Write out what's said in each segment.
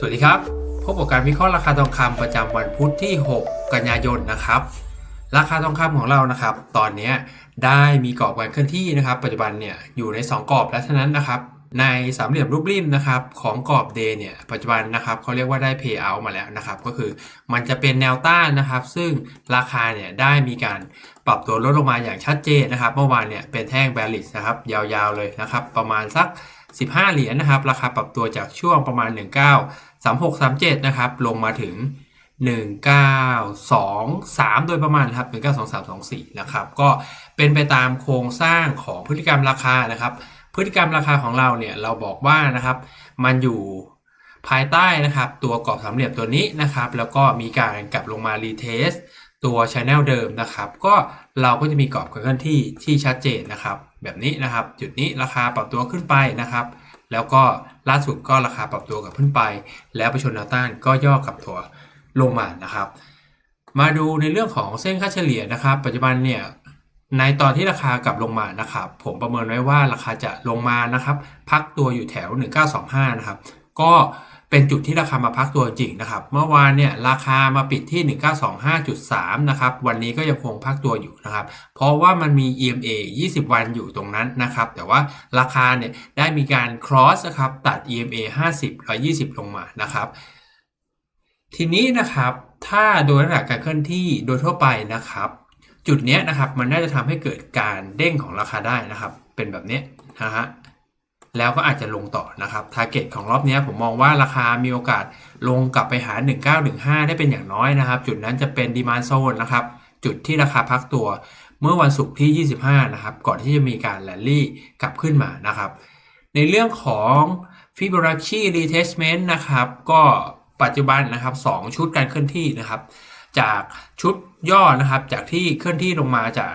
สวัสดีครับ พบกับการวิเคราะห์ราคาทองคำประจำวันพุธที่ 6 กันยายนนะครับ ราคาทองคำของเรานะครับ ตอนนี้ได้มีกรอบการเคลื่อนที่นะครับ ปัจจุบันเนี่ยอยู่ใน 2 กรอบแล้วเท่านั้นนะครับ ในสามเหลี่ยมรูปริมนะครับของกรอบ Day เนี่ยปัจจุบันนะครับเขาเรียกว่าได้ pay out มาแล้วนะครับ ก็คือมันจะเป็นแนวต้านนะครับ ซึ่งราคาเนี่ยได้มีการปรับตัวลดลงมาอย่างชัดเจนนะครับ เมื่อวานเนี่ยเป็นแท่ง bearish นะครับยาวๆเลยนะครับ ประมาณสัก 15 เหรียญนะครับ ราคาปรับตัวจากช่วงประมาณ 19 36 37 นะครับ ลงมาถึง 1923 โดยประมาณครับ 192324 นะครับ ก็เป็นไปตามโครงสร้างของพฤติกรรมราคานะครับ พฤติกรรมราคาของเราเนี่ยเราบอกว่านะครับ มันอยู่ภายใต้นะครับตัวกรอบสามเหลี่ยมตัวนี้นะครับ แล้วก็มีการกลับลงมารีเทสตัวช anel เดิมนะครับ ก็เราก็จะมีกรอบการเคลื่อนที่ที่ชัดเจนนะครับ แบบนี้นะครับ จุดนี้ราคาปรับตัวขึ้นไปนะครับ แล้วก็ล่าสุดก็ราคาปรับตัวกับขึ้นไป แล้วไปชนแนวต้านก็ย่อกลับตัวลงมานะครับ มาดูในเรื่องของเส้นค่าเฉลี่ยนะครับ ปัจจุบันเนี่ยในตอนที่ราคากลับลงมานะครับ ผมประเมินไว้ว่าราคาจะลงมานะครับ พักตัวอยู่แถว 1925 นะครับ ก็ เป็นจุดที่ราคามาพักตัวจริงนะครับ เมื่อวานเนี่ยราคามาปิดที่ 1925.3 นะครับ วันนี้ก็ยังคงพักตัวอยู่นะครับ เพราะว่ามันมี EMA 20 วันอยู่ตรงนั้นนะครับ แต่ว่าราคาเนี่ยได้มีการ cross นะครับตัด EMA 50 120 ลงมานะครับ ทีนี้นะครับถ้าโดยลักษณะการเคลื่อนที่โดยทั่วไปนะครับ จุดนี้นะครับมันน่าจะทำให้เกิดการเด้งของราคาได้นะครับ เป็นแบบนี้นะฮะ แล้วก็อาจจะลงต่อนะครับ ทาร์เก็ตของรอบนี้ผมมองว่าราคามีโอกาสลงกลับไปหา 1915 ได้เป็นอย่างน้อยนะครับ จุดนั้นจะเป็นดีมานโซนนะครับ จุดที่ราคาพักตัวเมื่อวันศุกร์ที่ 25 นะครับ ก่อนที่จะมีการแลนลี่กลับขึ้นมานะครับ ในเรื่องของ Fibonacci Retracement นะครับ ก็ปัจจุบันนะครับ 2 ชุดการเคลื่อนที่นะครับ จากชุดย่อนะครับ จากที่เคลื่อนที่ลงมาจาก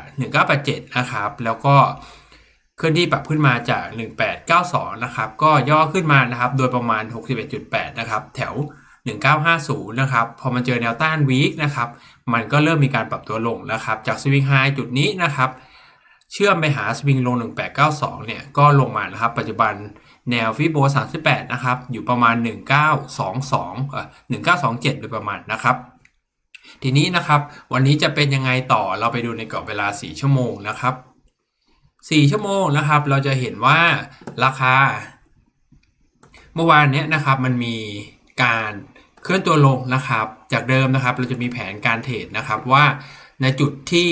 1987 นะครับ แล้วก็ ลื่อนที่ปรับขึ้นมาจาก 1892 นะครับ ก็ย่อขึ้นมานะครับ โดยประมาณ 61.8 นะครับ แถว 1950 นะครับ พอมันเจอแนวต้านวีคนะครับ มันก็เริ่มมีการปรับตัวลงนะครับ จากสวิงไฮจุดนี้นะครับ เชื่อมไปหาสวิงลง 1892 เนี่ย ก็ลงมานะครับ ปัจจุบันแนวฟิโบ 38 นะครับ อยู่ประมาณ 1922เอ่อ1927 โดยประมาณนะครับทีนี้นะครับ วันนี้จะเป็นยังไงต่อเราไปดูในกรอบเวลา 4 ชั่วโมงนะครับ 4 ชั่วโมงนะครับ เราจะเห็นว่าราคา เมื่อวานเนี้ยนะครับมันมีการเคลื่อนตัวลงนะครับ จากเดิมนะครับเราจะมีแผนการเทรดนะครับว่าในจุดที่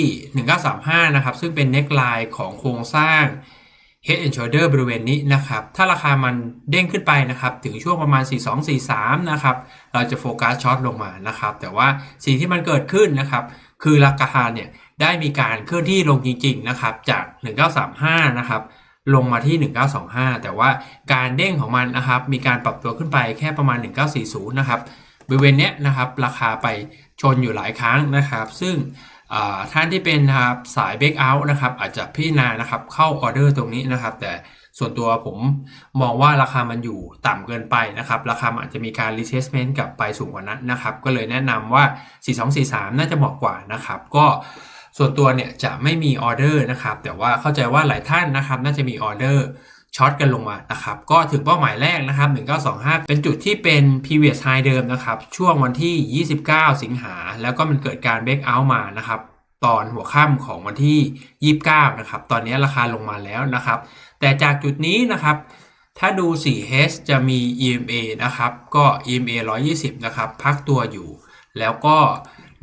1935 นะครับ ซึ่งเป็นเน็กไลน์ของโครงสร้าง Head and Shoulder บริเวณนี้นะครับ ถ้าราคามันเด้งขึ้นไปนะครับ ถึงช่วงประมาณ 4243 นะครับ เราจะโฟกัสช็อตลงมานะครับ แต่ว่าสิ่งที่มันเกิดขึ้นนะครับ คือราคาเนี่ย ได้มีการเคลื่อนที่ลงจริงๆนะครับจาก 1935 นะครับลงมาที่ 1925 แต่ว่าการเด้งของมันนะครับมีการปรับตัวขึ้นไปแค่ประมาณ 1940 นะครับบริเวณเนี้ยนะครับราคาไปชนอยู่หลายครั้งนะครับ ซึ่งท่านที่เป็นนะครับสายเบรกเอาท์นะครับอาจจะพิจารณานะครับเข้าออเดอร์ตรงนี้นะครับ แต่ส่วนตัวผมมองว่าราคามันอยู่ต่ำเกินไปนะครับ ราคาอาจจะมีการ retracement กลับไปสูงกว่านั้นนะครับ ก็เลยแนะนำว่า 4243 น่าจะเหมาะกว่านะครับ ก็ ส่วนตัวเนี่ยจะไม่มีออเดอร์นะครับ แต่ว่าเข้าใจว่าหลายท่านนะครับ น่าจะมีออเดอร์ช็อตกันลงมานะครับ ก็ถึงเป้าหมายแรกนะครับ 1925 เป็นจุดที่เป็น previous high เดิมนะครับ ช่วงวันที่ 29 สิงหา แล้วก็มันเกิดการ break out มานะครับ ตอนหัวค่ำของวันที่ 29 นะครับ ตอนนี้ราคาลงมาแล้วนะครับ แต่จากจุดนี้นะครับ ถ้าดู 4H จะมี EMA นะครับ ก็ EMA 120 นะครับ พักตัวอยู่ แล้วก็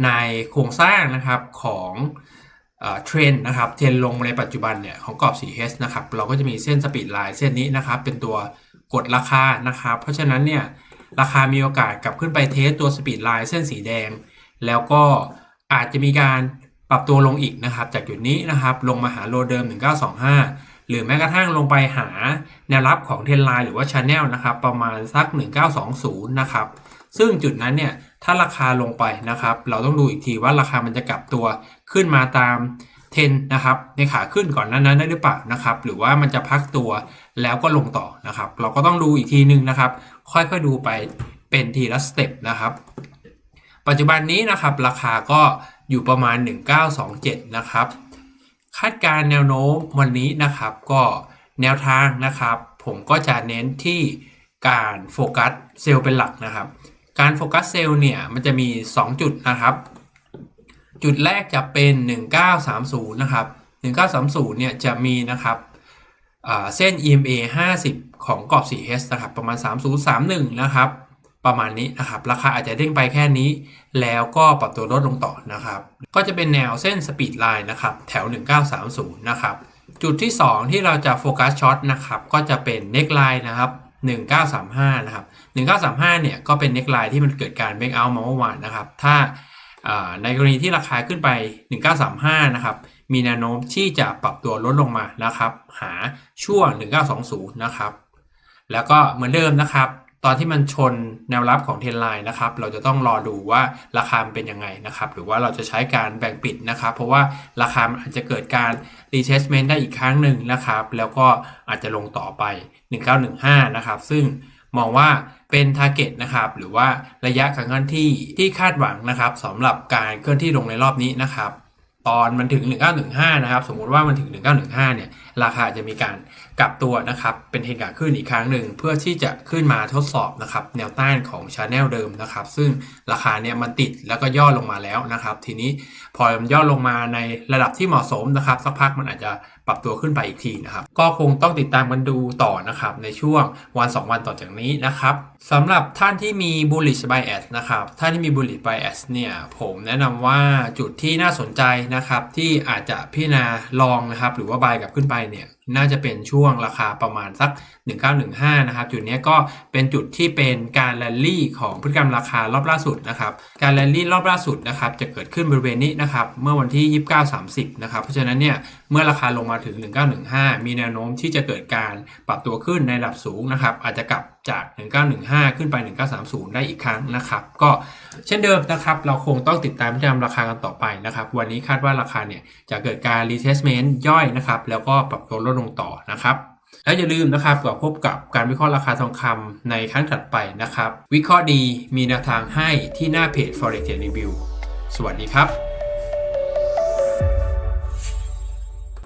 ในโครงสร้างนะครับของเทรนนะครับเทรนลงในปัจจุบันเนี่ยของกรอบ 4H นะครับเราก็จะมีเส้นสปีดไลน์เส้นนี้นะครับ เป็นตัวกดราคานะครับ เพราะฉะนั้นเนี่ยราคามีโอกาสกลับขึ้นไปเทสตัวสปีดไลน์เส้นสีแดง แล้วก็อาจจะมีการปรับตัวลงอีกนะครับ จากจุดนี้นะครับ ลงมาหาโลเดิม 1925 หรือแม้กระทั่งลงไปหาแนวรับของเทรนไลน์หรือว่าชาแนลนะครับ ประมาณสัก 1920 นะครับ ซึ่งจุดนั้นเนี่ย ถ้าราคาลงไปนะครับ เราต้องดูอีกทีว่าราคามันจะกลับตัวขึ้นมาตามเทนนะครับในขาขึ้นก่อนนั้นนั้นได้หรือเปล่านะครับ หรือว่ามันจะพักตัวแล้วก็ลงต่อนะครับ เราก็ต้องดูอีกทีหนึ่งนะครับ ค่อยๆดูไปเป็นทีละสเต็ปนะครับ ปัจจุบันนี้นะครับราคาก็อยู่ประมาณ 1927 นะครับ คาดการแนวโน้มวันนี้นะครับ ก็แนวทางนะครับ ผมก็จะเน้นที่การโฟกัสเซลล์เป็นหลักนะครับ การโฟกัสเซลล์เนี่ยมันจะมี 2 จุดนะครับ จุดแรกจะเป็น 1930 นะครับ 1930 เนี่ยจะมีนะครับอ่าเส้น EMA 50 ของกรอบ 4H นะครับประมาณ 3031 นะครับประมาณนี้นะครับราคาอาจจะเด้งไปแค่นี้ แล้วก็ปรับตัวลดลงต่อนะครับ ก็จะเป็นแนวเส้นสปีดไลน์นะครับแถว 1930 นะครับ จุดที่ 2 ที่เราจะโฟกัสช็อตนะครับก็จะเป็นเน็กไลน์นะครับ 1935 นะครับ 1935 เนี่ยก็เป็นเน็กไลน์ที่มันเกิดการเบรกเอาท์มาเมื่อวานนะครับ ถ้าอ่าในกรณีที่ราคาขึ้นไป 1935 นะครับ มีแนวโน้มที่จะปรับตัวลดลงมานะครับ หาช่วง 1920 นะครับ แล้วก็เหมือนเดิมนะครับ ตอนที่มันชนแนวรับของเทนไลน์นะครับ เราจะต้องรอดูว่าราคาเป็นยังไงนะครับ หรือว่าเราจะใช้การแบ่งปิดนะครับ เพราะว่าราคาอาจจะเกิดการ retestment ได้อีกครั้งหนึ่งนะครับ แล้วก็อาจจะลงต่อไป 1915 นะครับ ซึ่งมองว่าเป็น target นะครับ หรือว่าระยะการเคลื่อนที่ที่คาดหวังนะครับสำหรับการเคลื่อนที่ลงในรอบนี้นะครับ ตอนมันถึง 1915 นะครับ สมมุติว่ามันถึง 1915 เนี่ย ราคาจะมีการกลับตัวนะครับ เป็นเทรนขาขึ้นอีกครั้งหนึ่ง เพื่อที่จะขึ้นมาทดสอบนะครับ แนวต้านของชาแนลเดิมนะครับ ซึ่งราคาเนี่ยมันติดแล้วก็ย่อลงมาแล้วนะครับ ทีนี้พอมันย่อลงมาในระดับที่เหมาะสมนะครับ สักพักมันอาจจะ ปรับตัวขึ้นไปอีกทีนะครับ ก็คงต้องติดตามกันดูต่อนะครับ ในช่วงวัน 2 วันต่อจากนี้นะครับสำหรับท่านที่มี bullish bias นะครับ ท่านที่มี bullish bias เนี่ยผมแนะนำว่าจุดที่น่าสนใจนะครับ ที่อาจจะพิจารณาลองนะครับ หรือว่า buy กลับขึ้นไปเนี่ย น่าจะเป็นช่วงราคาประมาณสัก 1915 นะครับ จุดนี้ก็เป็นจุดที่เป็นการแรลลี่ของพฤติกรรมราคารอบล่าสุดนะครับ การแรลลี่รอบล่าสุดนะครับจะเกิดขึ้นบริเวณนี้นะครับเมื่อวันที่ 29-30 นะครับ เพราะฉะนั้นเนี่ยเมื่อราคาลงมาถึง 1915 มีแนวโน้มที่จะเกิดการปรับตัวขึ้นในระดับสูงนะครับ อาจจะกลับจาก 1915 ขึ้นไป 1930 ได้อีกครั้งนะครับ ก็เช่นเดิมนะครับ เราคงต้องติดตามพฤติกรรมราคากันต่อไปนะครับ วันนี้คาดว่าราคาเนี่ยจะเกิดการ retestment ย่อยนะครับ แล้วก็ปรับตัวลดลงต่อนะครับ แล้วอย่าลืมนะครับกับพบกับการวิเคราะห์ราคาทองคำในครั้งถัดไปนะครับ วิเคราะห์ดีมีแนวทางให้ที่หน้าเพจ forex review สวัสดีครับ